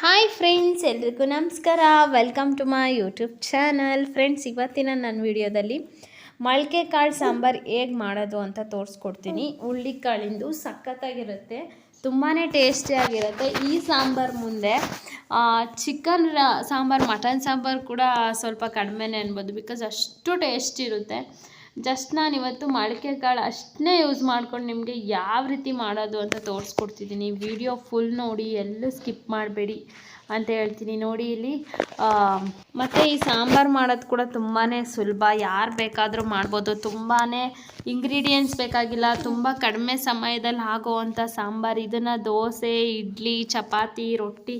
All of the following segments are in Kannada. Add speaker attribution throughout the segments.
Speaker 1: ಹಾಯ್ ಫ್ರೆಂಡ್ಸ್, ಎಲ್ರಿಗೂ ನಮಸ್ಕಾರ. Welcome to my YouTube channel friends ಇವತ್ತಿನ ನನ್ನ ವಿಡಿಯೋದಲ್ಲಿ ಮೊಳಕೆ ಕಾಳು ಸಾಂಬಾರು ಹೇಗೆ ಮಾಡೋದು ಅಂತ ತೋರಿಸ್ಕೊಡ್ತೀನಿ. ಹುಳ್ಳಿಕಾಳಿಂದು ಸಖತ್ತಾಗಿರುತ್ತೆ ತುಂಬಾ ಟೇಸ್ಟಿಯಾಗಿರುತ್ತೆ ಈ ಸಾಂಬಾರು ಮುಂದೆ ಚಿಕನ್ ಸಾಂಬಾರು ಮಟನ್ ಸಾಂಬಾರು ಕೂಡ ಸ್ವಲ್ಪ ಕಡಿಮೆನೇ ಅನ್ಬೋದು ಬಿಕಾಸ್ ಅಷ್ಟು ಟೇಸ್ಟ್ ಇರುತ್ತೆ. ಜಸ್ಟ್ ನಾನು ಇವತ್ತು ಮೊಳಕೆ ಕಾಳು ಅಷ್ಟನ್ನೇ ಯೂಸ್ ಮಾಡ್ಕೊಂಡು ನಿಮಗೆ ಯಾವ ರೀತಿ ಮಾಡೋದು ಅಂತ ತೋರಿಸ್ಕೊಡ್ತಿದ್ದೀನಿ. ವಿಡಿಯೋ ಫುಲ್ ನೋಡಿ ಎಲ್ಲೂ ಸ್ಕಿಪ್ ಮಾಡಬೇಡಿ. ಅಂತ ಹೇಳ್ತೀನಿ. ನೋಡಿ ಇಲ್ಲಿ ಮತ್ತು ಈ ಸಾಂಬಾರು ಮಾಡೋದು ಕೂಡ ತುಂಬಾ ಸುಲಭ. ಯಾರು ಬೇಕಾದರೂ ಮಾಡ್ಬೋದು. ತುಂಬಾ ಇಂಗ್ರೀಡಿಯೆಂಟ್ಸ್ ಬೇಕಾಗಿಲ್ಲ. ತುಂಬ ಕಡಿಮೆ ಸಮಯದಲ್ಲಿ ಆಗೋವಂಥ ಸಾಂಬಾರು. ಇದನ್ನು ದೋಸೆ, ಇಡ್ಲಿ, ಚಪಾತಿ, ರೊಟ್ಟಿ,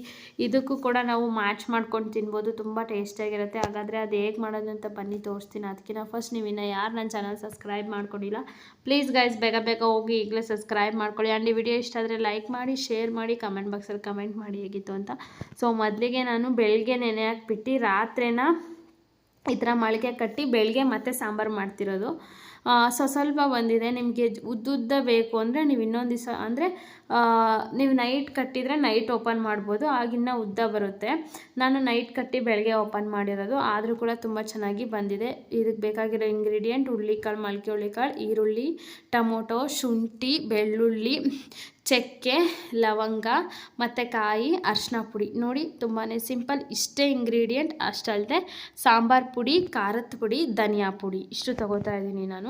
Speaker 1: ಇದಕ್ಕೂ ಕೂಡ ನಾವು ಮ್ಯಾಚ್ ಮಾಡ್ಕೊಂಡು ತಿನ್ಬೋದು. ತುಂಬ ಟೇಸ್ಟಿಯಾಗಿರುತ್ತೆ ಹಾಗಾದರೆ ಅದು ಹೇಗೆ ಮಾಡೋದು ಅಂತ ಬನ್ನಿ, ತೋರಿಸ್ತೀನಿ ಅದಕ್ಕಿಂತ ಫಸ್ಟ್ ನೀವು ಇನ್ನು ಯಾರು ನನ್ನ ಚಾನಲ್ ಸಬ್ಸ್ಕ್ರೈಬ್ ಮಾಡ್ಕೊಂಡಿಲ್ಲ ಪ್ಲೀಸ್ ಗೈಸ್ ಬೇಗ ಬೇಗ ಹೋಗಿ ಈಗಲೇ ಸಬ್ಸ್ಕ್ರೈಬ್ ಮಾಡ್ಕೊಳ್ಳಿ. ಆ್ಯಂಡ್ ಈ ವಿಡಿಯೋ ಇಷ್ಟ ಆದರೆ ಲೈಕ್ ಮಾಡಿ ಶೇರ್ ಮಾಡಿ ಕಮೆಂಟ್ ಬಾಕ್ಸಲ್ಲಿ ಕಮೆಂಟ್ ಮಾಡಿ ಹೇಗಿತ್ತು ಅಂತ. ಸೊ ಮೊದಲಿಗೆ ನಾನು ಬೆಳಗ್ಗೆ ನೆನೆ ಹಾಕ್ಬಿಟ್ಟು ರಾತ್ರಿನ ಈ ಥರ ಮೊಳಕೆ ಕಟ್ಟಿ ಬೆಳಗ್ಗೆ ಮತ್ತೆ ಸಾಂಬಾರು ಮಾಡ್ತಿರೋದು. ಸ್ವಲ್ಪ ಬಂದಿದೆ ನಿಮಗೆ ಉದ್ದುದ್ದ ಬೇಕು ಅಂದರೆ ನೀವು ಇನ್ನೊಂದು ದಿವಸ, ಅಂದರೆ ನೀವು ನೈಟ್ ಕಟ್ಟಿದರೆ ನೈಟ್ ಓಪನ್ ಮಾಡ್ಬೋದು ಆಗಿನ್ನ ಉದ್ದ ಬರುತ್ತೆ. ನಾನು ನೈಟ್ ಕಟ್ಟಿ ಬೆಳಗ್ಗೆ ಓಪನ್ ಮಾಡಿರೋದು, ಆದರೂ ಕೂಡ ತುಂಬ ಚೆನ್ನಾಗಿ ಬಂದಿದೆ. ಇದಕ್ಕೆ ಬೇಕಾಗಿರೋ ಇಂಗ್ರೀಡಿಯೆಂಟ್ ಹುಳ್ಳಿಕಾಳು ಮಲ್ಕೆ ಹುಳ್ಳಿಕಾಳು ಈರುಳ್ಳಿ, ಟೊಮೊಟೊ, ಶುಂಠಿ, ಬೆಳ್ಳುಳ್ಳಿ, ಚಕ್ಕೆ, ಲವಂಗ, ಮತ್ತು ಕಾಯಿ ಅರ್ಶಿನ ಪುಡಿ. ನೋಡಿ ತುಂಬಾ ಸಿಂಪಲ್, ಇಷ್ಟೇ ಇಂಗ್ರೀಡಿಯೆಂಟ್ ಅಷ್ಟಲ್ಲದೆ ಸಾಂಬಾರು ಪುಡಿ, ಖಾರದ ಪುಡಿ, ಧನಿಯಾ ಪುಡಿ. ಇಷ್ಟು ತೊಗೋತಾ ಇದ್ದೀನಿ ನಾನು.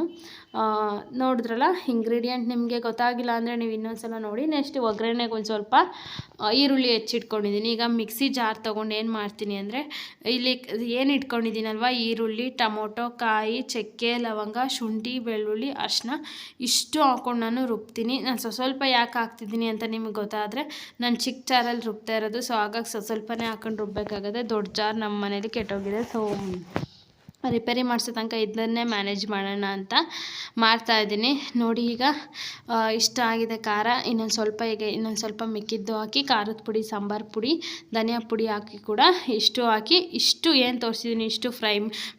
Speaker 1: ನೋಡಿದ್ರಲ್ಲ ಇಂಗ್ರೀಡಿಯೆಂಟ್ ನಿಮಗೆ ಗೊತ್ತಾಗಿಲ್ಲ ಅಂದರೆ ನೀವು ಇನ್ನೊಂದು ಸಲ ನೋಡಿ. ನೆಕ್ಸ್ಟ್ ಒಗ್ಗರಣೆಗೆ ಒಂದು ಸ್ವಲ್ಪ ಈರುಳ್ಳಿ ಹೆಚ್ಚಿಟ್ಕೊಂಡಿದ್ದೀನಿ. ಈಗ ಮಿಕ್ಸಿ ಜಾರ್ ತೊಗೊಂಡು ಏನು ಮಾಡ್ತೀನಿ ಅಂದರೆ, ಇಲ್ಲಿ ಏನು ಇಟ್ಕೊಂಡಿದ್ದೀನಲ್ವ? ಈರುಳ್ಳಿ, ಟೊಮೊಟೊ, ಕಾಯಿ, ಚಕ್ಕೆ, ಲವಂಗ, ಶುಂಠಿ, ಬೆಳ್ಳುಳ್ಳಿ ಅರ್ಶಿನ ಇಷ್ಟು ಹಾಕ್ಕೊಂಡು ನಾನು ರುಬ್ತೀನಿ. ನಾನು ಸ್ವಲ್ಪ ಯಾಕೆ ಹಾಕ್ತಿದ್ದೀನಿ ಅಂತ ನಿಮಗೆ ಗೊತ್ತಾದರೆ, ನಾನು ಚಿಕ್ಕ ಜಾರಲ್ಲಿ ರುಬ್ತಾ ಇರೋದು. ಸೊ ಹಾಗಾಗಿ ಸ್ವಲ್ಪನೇ ಹಾಕೊಂಡು ರುಬ್ಬೇಕಾಗುತ್ತೆ. ದೊಡ್ಡ ಜಾರ್ ನಮ್ಮ ಮನೇಲಿ ಕೆಟ್ಟೋಗಿದೆ. ಸೊ ರಿಪೇರಿ ಮಾಡಿಸೋ ತನಕ ಇದನ್ನೇ ಮ್ಯಾನೇಜ್ ಮಾಡೋಣ ಅಂತ ಮಾಡ್ತಾ ಇದ್ದೀನಿ. ನೋಡಿ ಈಗ ಇಷ್ಟ ಆಗಿದೆ ಖಾರ, ಇನ್ನೊಂದು ಸ್ವಲ್ಪ ಈಗ ಇನ್ನೊಂದು ಸ್ವಲ್ಪ ಮಿಕ್ಕಿದ್ದು ಹಾಕಿ, ಖಾರದ ಪುಡಿ, ಸಾಂಬಾರು ಪುಡಿ, ಧನಿಯಾ ಪುಡಿ ಹಾಕಿ ಕೂಡ ಇಷ್ಟು ಹಾಕಿ, ಇಷ್ಟು ಏನು ತೋರಿಸಿದ್ದೀನಿ ಇಷ್ಟು ಫ್ರೈ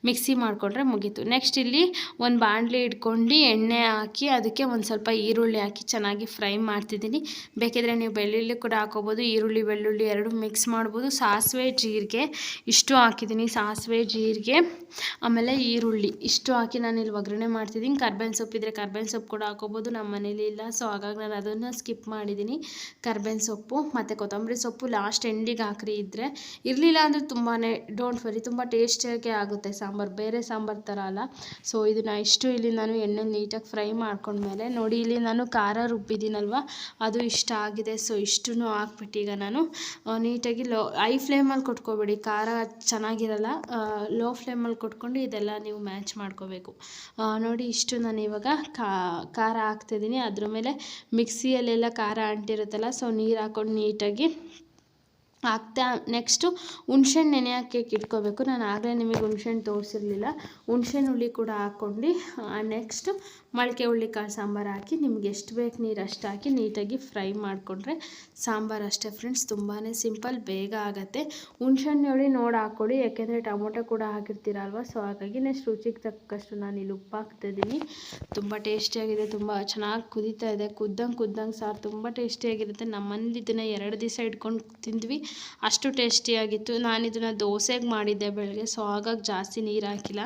Speaker 1: ಮಿಕ್ಸಿ ಮಾಡಿಕೊಂಡ್ರೆ ಮುಗೀತು. ನೆಕ್ಸ್ಟ್ ಇಲ್ಲಿ ಒಂದು ಬಾಣಲಿ ಇಟ್ಕೊಂಡು ಎಣ್ಣೆ ಹಾಕಿ, ಅದಕ್ಕೆ ಒಂದು ಸ್ವಲ್ಪ ಈರುಳ್ಳಿ ಹಾಕಿ ಚೆನ್ನಾಗಿ ಫ್ರೈ ಮಾಡ್ತಿದ್ದೀನಿ. ಬೇಕಿದ್ರೆ ನೀವು ಬೆಳ್ಳುಳ್ಳಿ ಕೂಡ ಹಾಕೋಬೋದು, ಈರುಳ್ಳಿ, ಬೆಳ್ಳುಳ್ಳಿ ಎರಡು ಮಿಕ್ಸ್ ಮಾಡ್ಬೋದು. ಸಾಸಿವೆ, ಜೀರಿಗೆ, ಇಷ್ಟು ಹಾಕಿದ್ದೀನಿ. ಸಾಸಿವೆ, ಜೀರಿಗೆ ಆಮೇಲೆ ಈರುಳ್ಳಿ. ಇಷ್ಟು ಹಾಕಿ ನಾನು ಇಲ್ಲಿ ಒಗ್ಗರಣೆ ಮಾಡ್ತಿದ್ದೀನಿ ಕರ್ಬೇವಿನ ಸೊಪ್ಪಿದ್ರೆ ಕರ್ಬೇವಿನ ಸೊಪ್ಪು ಕೂಡ ಹಾಕೋಬೋದು. ನಮ್ಮ ಮನೇಲಿ ಇಲ್ಲ. ಸೊ ಹಾಗಾಗಿ ನಾನು ಅದನ್ನು ಸ್ಕಿಪ್ ಮಾಡಿದ್ದೀನಿ ಕರ್ಬೇವಿನ ಸೊಪ್ಪು ಮತ್ತು ಕೊತ್ತಂಬರಿ ಸೊಪ್ಪು ಲಾಸ್ಟ್ ಎಂಡಿಗೆ ಹಾಕ್ರಿ ಇದ್ದರೆ ಇರಲಿಲ್ಲ ಅಂದರೆ ತುಂಬಾ ಡೋಂಟ್ ವರಿ ತುಂಬ ಟೇಸ್ಟಿಯಾಗಿ ಆಗುತ್ತೆ ಸಾಂಬಾರು. ಬೇರೆ ಸಾಂಬಾರು ಥರ ಅಲ್ಲ. ಸೊ ಇದನ್ನು ಇಷ್ಟು ಇಲ್ಲಿ ನಾನು ಎಣ್ಣೆ ನೀಟಾಗಿ ಫ್ರೈ ಮಾಡ್ಕೊಂಡ್ಮೇಲೆ ನೋಡಿ ಇಲ್ಲಿ ನಾನು ಖಾರ ರುಬ್ಬಿದ್ದೀನಲ್ವ ಅದು ಇಷ್ಟ ಆಗಿದೆ. ಸೊ ಇಷ್ಟು ಹಾಕ್ಬಿಟ್ಟು ಈಗ ನಾನು ನೀಟಾಗಿ ಲೋ ಐ ಫ್ಲೇಮಲ್ಲಿ ಕೊಟ್ಕೋಬೇಡಿ. ಖಾರ ಚೆನ್ನಾಗಿರಲ್ಲ. ಲೋ ಫ್ಲೇಮಲ್ಲಿ ಕೊಟ್ಕೊಂಡು ಇದೆಲ್ಲ ನೀವು ಮ್ಯಾಚ್ ಮಾಡ್ಕೋಬೇಕು. ನೋಡಿ ಇಷ್ಟು ನಾನು ಇವಾಗ ಖಾರ ಹಾಕ್ತಿದ್ದೀನಿ. ಅದ್ರ ಮೇಲೆ ಮಿಕ್ಸಿಯಲ್ಲೆಲ್ಲ ಖಾರ ಅಂಟಿರುತ್ತಲ್ಲ ಸೊ ನೀರು ಹಾಕ್ಕೊಂಡು ನೀಟಾಗಿ ಹಾಕ್ತಾ ನೆಕ್ಸ್ಟು ಹುಣ್ಸೆಹಣ್ಣು ನೆನೆ ಹಾಕಿ ಇಟ್ಕೋಬೇಕು. ನಾನು ಆಗಲೇ ನಿಮಗೆ ಹುಣ್ಸೆಹಣ್ಣು ತೋರಿಸಿರ್ಲಿಲ್ಲ. ಹುಣ್ಸೆಹಣ್ಣು ಹುಳಿ ಕೂಡ ಹಾಕ್ಕೊಂಡು ನೆಕ್ಸ್ಟು ಮೊಳಕೆ ಹುಳ್ಳಿಕಾಳು ಸಾಂಬಾರು ಹಾಕಿ, ನಿಮ್ಗೆ ಎಷ್ಟು ಬೇಕು ನೀರು ಅಷ್ಟು ಹಾಕಿ ನೀಟಾಗಿ ಫ್ರೈ ಮಾಡಿಕೊಂಡ್ರೆ ಸಾಂಬಾರು ಅಷ್ಟೇ ಫ್ರೆಂಡ್ಸ್ ತುಂಬಾ ಸಿಂಪಲ್ ಬೇಗ ಆಗುತ್ತೆ. ಹುಣ್ಸೆಹಣ್ಣು ಹುಳಿ ನೋಡಿ ಹಾಕ್ಕೊಡಿ ಯಾಕೆಂದರೆ ಟೊಮೊಟೊ ಕೂಡ ಹಾಕಿರ್ತೀರಲ್ವ ಸೊ ಹಾಗಾಗಿ ನೆಕ್ಸ್ಟ್ ರುಚಿಗೆ ತಕ್ಕಷ್ಟು ನಾನು ಇಲ್ಲಿ ಉಪ್ಪು ಹಾಕ್ತಿದ್ದೀನಿ ತುಂಬ ಟೇಸ್ಟಿಯಾಗಿದೆ ತುಂಬ ಚೆನ್ನಾಗಿ ಕುದೀತಾ ಇದೆ. ಕುದ್ದಂಗೆ ಕುದ್ದಂಗೆ ಸಾರು ತುಂಬ ಟೇಸ್ಟಿಯಾಗಿರುತ್ತೆ ನಮ್ಮ ಮನೇಲಿ ಇದನ್ನು ಎರಡು ದಿವಸ ಇಟ್ಕೊಂಡು ತಿಂದ್ವಿ. ಅಷ್ಟು ಟೇಸ್ಟಿಯಾಗಿತ್ತು ನಾನು ಇದನ್ನು ದೋಸೆಗೆ ಮಾಡಿದ್ದೆ ಬೆಳಗ್ಗೆ ಸೊ ಹಾಗಾಗಿ ಜಾಸ್ತಿ ನೀರು ಹಾಕಿಲ್ಲ.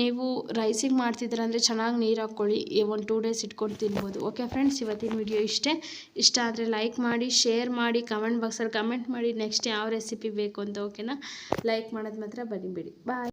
Speaker 1: ನೀವು ರೈಸಿಗೆ ಮಾಡ್ತಿದ್ರೆ ಅಂದರೆ ಚೆನ್ನಾಗಿ ನೀರು ಹಾಕ್ಕೊಳ್ಳಿ. ಒಂದು ಟೂ ಡೇಸ್ ಇಟ್ಕೊಂಡು ತಿನ್ಬೋದು. ಓಕೆ ಫ್ರೆಂಡ್ಸ್ ಇವತ್ತಿನ ವಿಡಿಯೋ ಇಷ್ಟೇ. ಇಷ್ಟ ಆದರೆ ಲೈಕ್ ಮಾಡಿ ಶೇರ್ ಮಾಡಿ ಕಮೆಂಟ್ ಬಾಕ್ಸಲ್ಲಿ ಕಮೆಂಟ್ ಮಾಡಿ ನೆಕ್ಸ್ಟ್ ಯಾವ ರೆಸಿಪಿ ಬೇಕು ಅಂತ ಓಕೆನಾ ಲೈಕ್ ಮಾಡೋದು ಮಾತ್ರ ಬನ್ನಿಬಿಡಿ ಬಾಯ್